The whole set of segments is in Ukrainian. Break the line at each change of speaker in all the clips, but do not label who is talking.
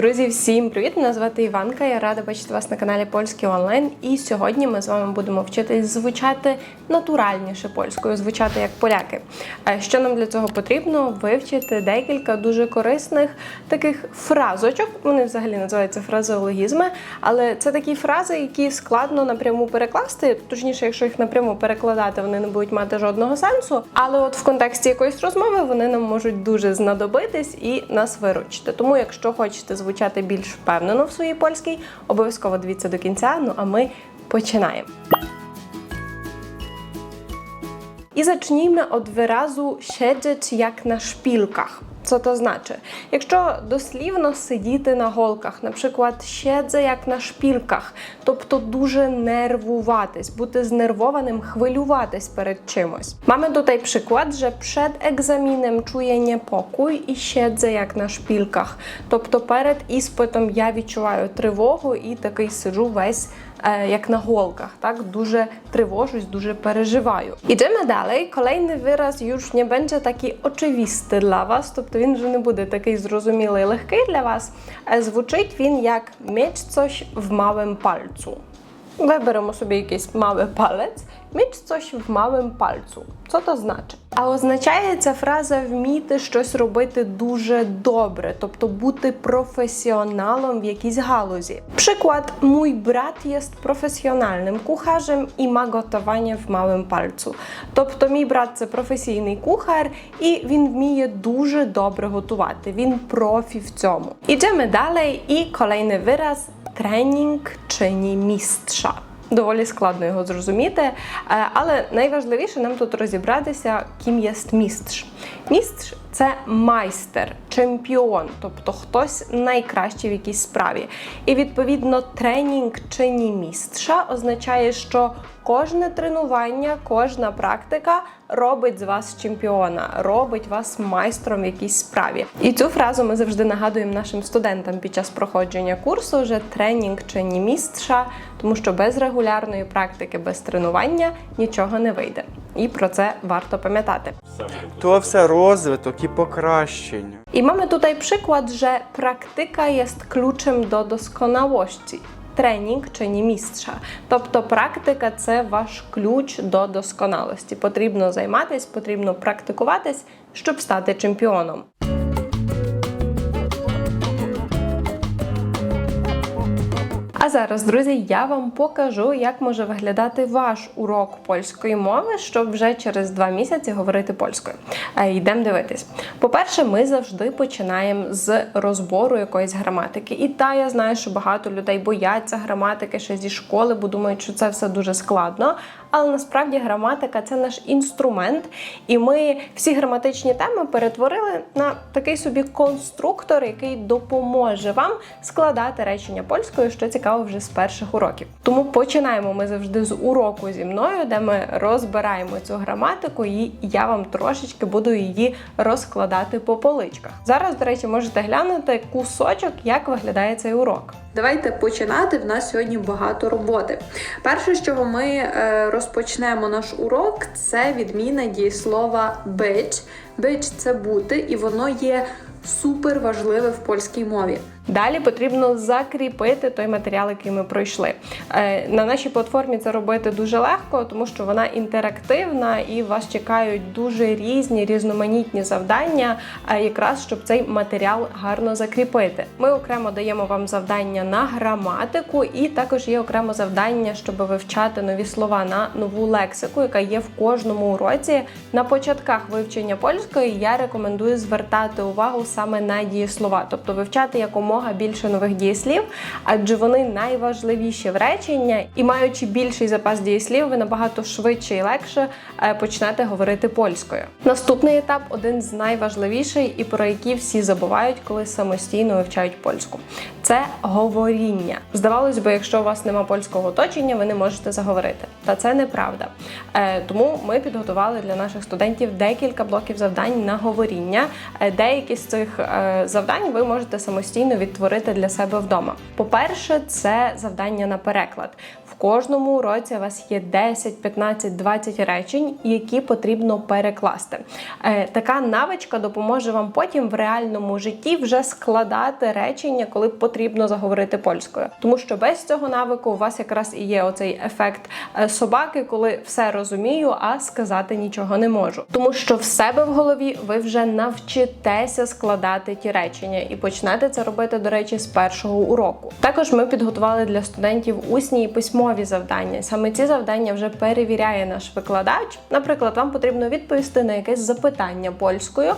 Друзі, всім привіт! Мене звати Іванка. Я рада бачити вас на каналі Польський онлайн. І сьогодні ми з вами будемо вчитись звучати натуральніше польською, звучати як поляки. Е, Що нам для цього потрібно? Вивчити декілька дуже корисних таких фразочок. Вони взагалі називаються фразеологізми, але це такі фрази, які складно напряму перекласти. Точніше, якщо їх напряму перекладати, вони не будуть мати жодного сенсу. Але от в контексті якоїсь розмови вони нам можуть дуже знадобитись і нас виручити. Тому, якщо хочете звучати більш впевнено в своїй польській, обов'язково дивіться до кінця. Ну а ми починаємо. I zacznijmy od wyrazu siedzieć jak na szpilkach. Co to znaczy? Якщо дослівно сидіти на голках, наприклад, siedzę як на шпілках, тобто дуже нервуватись, бути знервованим, хвилюватись перед чимось. Mamy tutaj przykład, że przed egzaminem czuję niepokój і siedzę як на шпілках. Тобто перед іспитом я відчуваю тривогу і такий сиджу весь jak na голках, tak? Дуже тривожусь, дуже переживаю. Idziemy dalej. Kolejny wyraz już nie będzie taki oczywisty dla Was, тобто він вже не буде такий зрозумілий, легкий для вас. Е, Звучить він як mieć coś w małym palcu. Виберемо собі якийсь малий палець, mieć coś в małym palcu. Що то значить? А означає ця фраза вміти щось робити дуже добре, тобто бути професіоналом в якійсь галузі. Przykład, mój brat jest profesjonalnym kucharzem i ma gotowanie w małym palcu. Тобто мій брат це професійний кухар, і він вміє дуже добре готувати. Він профі в цьому. Ідемо далі, і kolejny вираз тренінг чині містша? Доволі складно його зрозуміти, е, але найважливіше нам тут розібратися, ким є містрш. Містрш це майстер, чемпіон, тобто хтось найкращий в якійсь справі. І відповідно тренінг чині містша означає, що кожне тренування, кожна практика робить з вас чемпіона, робить вас майстром в якійсь справі. І цю фразу ми завжди нагадуємо нашим студентам під час проходження курсу, вже тренінг чи ні містша, тому що без регулярної практики, без тренування нічого не вийде. І про це варто пам'ятати.
То все розвиток і покращення.
I mamy tutaj przykład, że praktyka jest kluczem do doskonałości. Тренінг чині містша. Тобто практика це ваш ключ до досконалості. Потрібно займатись, потрібно практикуватись, щоб стати чемпіоном. А зараз, друзі, я вам покажу, як може виглядати ваш урок польської мови, щоб вже через два місяці говорити польською. Е, Йдемо дивитись. По-перше, ми завжди починаємо з розбору якоїсь граматики. І та я знаю, що багато людей бояться граматики ще зі школи, бо думають, що це все дуже складно. Але насправді граматика це наш інструмент, і ми всі граматичні теми перетворили на такий собі конструктор, який допоможе вам складати речення польською, що цікаво вже з перших уроків. Тому починаємо ми завжди з уроку зі мною, де ми розбираємо цю граматику, і я вам трошечки буду її розкладати по поличках. Зараз, до речі, можете глянути кусочок, як виглядає цей урок.
Давайте починати. В нас сьогодні багато роботи. Перше, з чого ми е, розпочнемо наш урок, це відміна дієслова бич. Бич це бути, і воно є супер важливе в польській мові.
Далі потрібно закріпити той матеріал, який ми пройшли. Е, На нашій платформі це робити дуже легко, тому що вона інтерактивна і вас чекають дуже різні різноманітні завдання, е, якраз щоб цей матеріал гарно закріпити. Ми окремо даємо вам завдання на граматику, і також є окремо завдання, щоб вивчати нові слова на нову лексику, яка є в кожному уроці. На початках вивчення польської я рекомендую звертати увагу саме на дієслова, тобто вивчати якомога більше нових дієслів, адже вони найважливіші в речення, і маючи більший запас дієслів, ви набагато швидше і легше е, почнете говорити польською. Наступний етап один з найважливіший, і про який всі забувають, коли самостійно вивчають польську. Це говоріння. Здавалось би, якщо у вас нема польського оточення, ви не можете заговорити. Та це неправда. Е, тому ми підготували для наших студентів декілька блоків завдань на говоріння. Е, Деякі з цих е, завдань ви можете самостійно відтворити для себе вдома. По-перше, це завдання на переклад. Кожному уроці у вас є 10, 15, 20 речень, які потрібно перекласти. Е, Така навичка допоможе вам потім в реальному житті вже складати речення, коли потрібно заговорити польською. Тому що без цього навику у вас якраз і є оцей ефект е, собаки, коли все розумію, а сказати нічого не можу. Тому що в себе в голові ви вже навчитеся складати ті речення і почнете це робити, до речі, з першого уроку. Також ми підготували для студентів усні і письмові завдання. Саме ці завдання вже перевіряє наш викладач. Наприклад, вам потрібно відповісти на якесь запитання польською.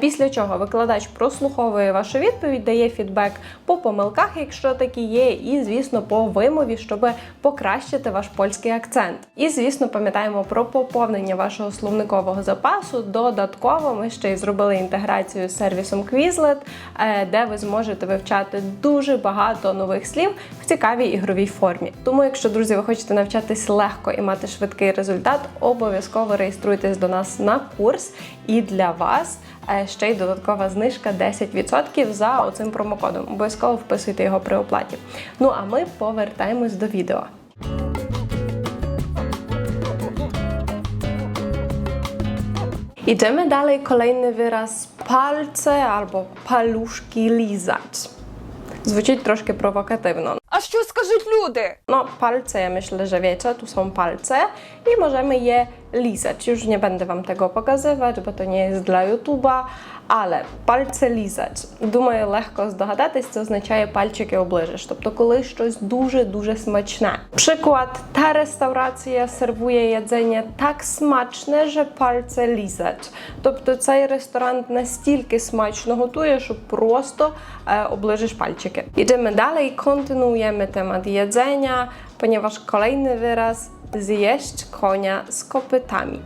Після чого викладач прослуховує вашу відповідь, дає фідбек по помилках, якщо такі є, і звісно по вимові, щоб покращити ваш польський акцент. І звісно, пам'ятаємо про поповнення вашого словникового запасу. Додатково ми ще й зробили інтеграцію з сервісом Quizlet, е, де ви зможете вивчати дуже багато нових слів в цікавій ігровій формі. Тому, якщо друзі, ви хочете навчатись легко і мати швидкий результат, обов'язково реєструйтесь до нас на курс. І для вас е, ще й додаткова знижка 10% за оцим промокодом. Обов'язково вписуйте його при оплаті. Ну а ми повертаємось до відео. Idziemy dalej. Kolejny wyraz palce albo paluszki lizać. Звучить трошки провокативно.
А що скажуть люди?
No, palce, ja myślę, że wiecie, tu są palce i możemy je lizać. Już nie będę Wam tego pokazywać, bo to nie jest dla YouTube'a, але пальце лізать. Думаю, легко здогадатись, це означає пальчики оближиш. Тобто, коли щось дуже-дуже смачне. Приклад, ta restauracja serwuje jedzenie tak smaczne, że palce lizać. Тобто цей ресторант настільки смачно готує, що просто e, оближиш пальчики. Idziemy dalej, kontynuujemy temat jedzenia, ponieważ kolejny wyraz zjeść konia z kopytami.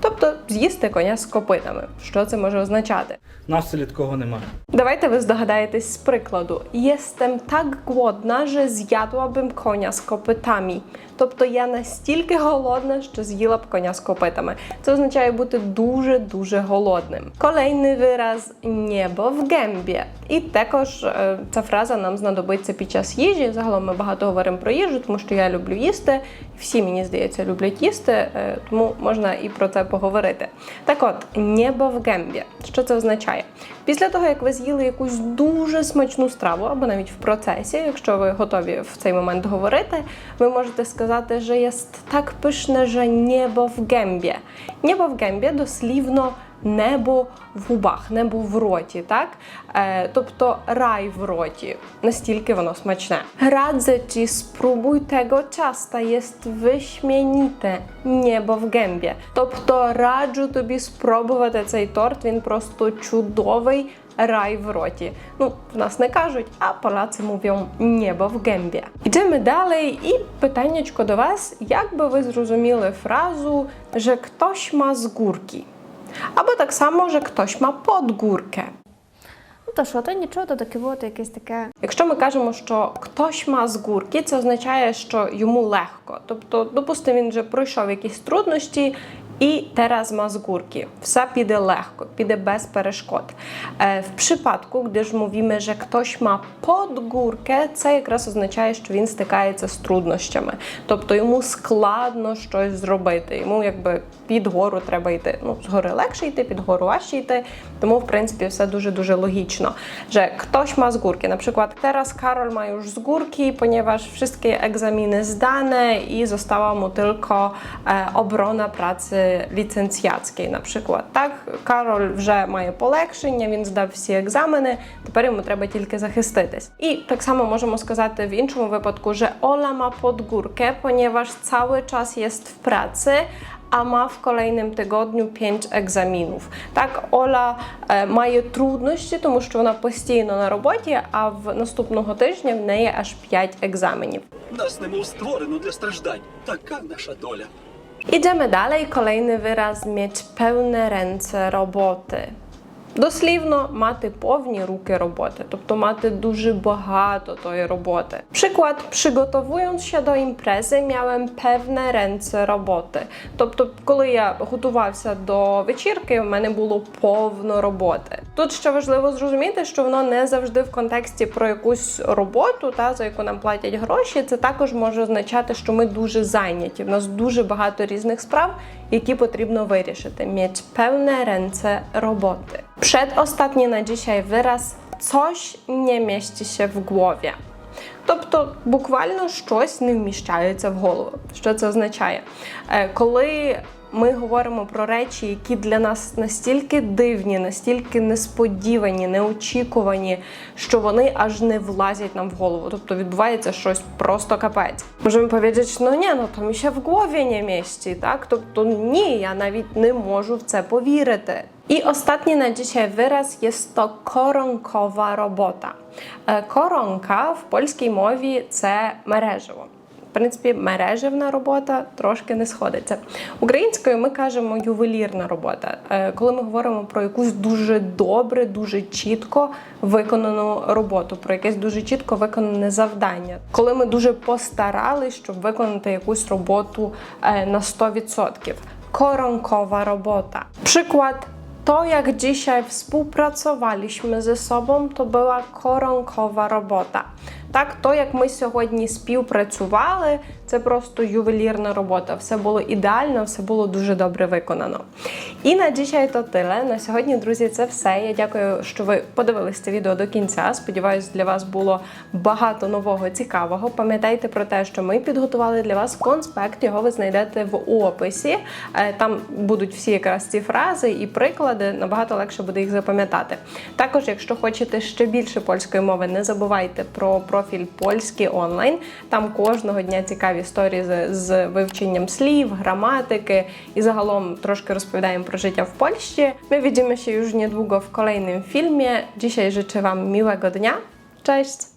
Тобто з'їсти коня з копитами. Що це може означати?
Нас селі немає.
Давайте ви здогадаєтесь з прикладу. Jestem tak głodna, że zjadłabym konia z kopytami. Тобто я настільки голодна, що з'їла б коня з копитами. Це означає бути дуже-дуже голодним. Kolejny вираз небо в гембі. І також е, ця фраза нам знадобиться під час їжі. Загалом ми багато говоримо про їжу, тому що я люблю їсти. Всі, мені здається, люблять їсти, е, тому можна і про це поговорити. Так от, небо в гембі. Що це означає? Після того, як ви з'їли якусь дуже смачну страву, або навіть в процесі, якщо ви готові в цей момент говорити, ви можете сказати, що є так пишне, що небо в гембі. Небо в гембі дослівно небо в губах, небо в роті, так? Е, тобто рай в роті. Настільки воно смачне. Radzę ci, spróbuj tego ciasta, jest. Небо в гембі. Тобто раджу тобі спробувати цей торт, він просто чудовий. Рай в роті. Ну, в нас не кажуть, а поляці mówią небо в гембі. Йдемо далі. І питаннячко до вас: як би ви зрозуміли фразу, що хтось ма з гурки? Або так само, що хтось ма подгурkę.
Ну то що, то нічого, то таке от якесь таке.
Якщо ми кажемо, що хтось ма з гурки, це означає, що йому легко. Тобто, допустимо, він вже пройшов якісь труднощі. І teraz ma z górki. Все піде легко, піде без перешкод. Е, в przypadku, gdy ж mówimy, że ktoś ma pod górkę, це якраз означає, що він стикається з труднощами. Тобто йому складно щось зробити. Йому якби під гору треба йти. Ну, з гори легше йти, під гору важче йти. Тому, w принципі, все дуже-дуже логічно. Że ktoś ma z górki. Na przykład teraz Karol ma już z górki, ponieważ wszystkie egzaminy zdane i została mu tylko e, obrona pracy na przykład. Tak, Karol вже має полегшення, він здав всі екзамени, тепер йому треба тільки захиститись. І так само можемо сказати в іншому випадку, że Ola ma podgórkę, ponieważ cały czas jest w pracy, a ma w tygodniu 5 egzaminów. Так, Оля е, має труднощі, тому що вона постійно на роботі, а в наступного тижня в неї аж 5 екзаменів.
Нас немов створено для страждань. Така наша доля.
Idziemy dalej. Kolejny wyraz mieć pełne ręce roboty. Дослівно мати повні руки роботи, тобто мати дуже багато тої роботи. Przykład, przygotowując się do imprezy, miałem pewne ręce роботи. Тобто, коли я готувався до вечірки, в мене було повно роботи. Тут ще важливо зрозуміти, що воно не завжди в контексті про якусь роботу, та за яку нам платять гроші. Це також може означати, що ми дуже зайняті. В нас дуже багато різних справ, які потрібно вирішити. Mieć pełne ręce roboty. Przedostatni na dzisiaj wyraz coś nie mieści w głowie. Тобто буквально щось не вміщається в голову. Що це означає? Е, Коли ми говоримо про речі, які для нас настільки дивні, настільки несподівані, неочікувані, що вони аж не влазять нам в голову. Тобто відбувається щось просто капець. Можемо powiedzieć, ну ні, ну się w głowie nie mieści, так? Тобто ні, я навіть не можу в це повірити. I ostatni na dzisiaj wyraz jest to robota. Е, Коронка в польській мові це мережево. В принципі, мережевна робота трошки не сходиться. Українською ми кажемо ювелірна робота, Е, коли ми говоримо про якусь дуже добре, дуже чітко виконану роботу, про якесь дуже чітко виконане завдання. Коли ми дуже постарались, щоб виконати якусь роботу е, на 100%. Koronkowa robota. Przykład to, jak dzisiaj współpracowaliśmy ze sobą, to była koronkowa robota. Так, то, як ми сьогодні співпрацювали, це просто ювелірна робота. Все було ідеально, все було дуже добре виконано. І на dzisiaj то тиле. На сьогодні, друзі, це все. Я дякую, що ви подивились це відео до кінця. Сподіваюсь, для вас було багато нового цікавого. Пам'ятайте про те, що ми підготували для вас конспект. Його ви знайдете в описі. Е, Там будуть всі якраз ці фрази і приклади. Набагато легше буде їх запам'ятати. Також, якщо хочете ще більше польської мови, не забувайте про профіль польський онлайн. Там кожного дня цікаві історії з, з вивченням слів, граматики і загалом трошки розповідаємо про життя в Польщі. My widzimy się już niedługo w kolejnym filmie. Dzisiaj życzę Wam miłego dnia. Cześć!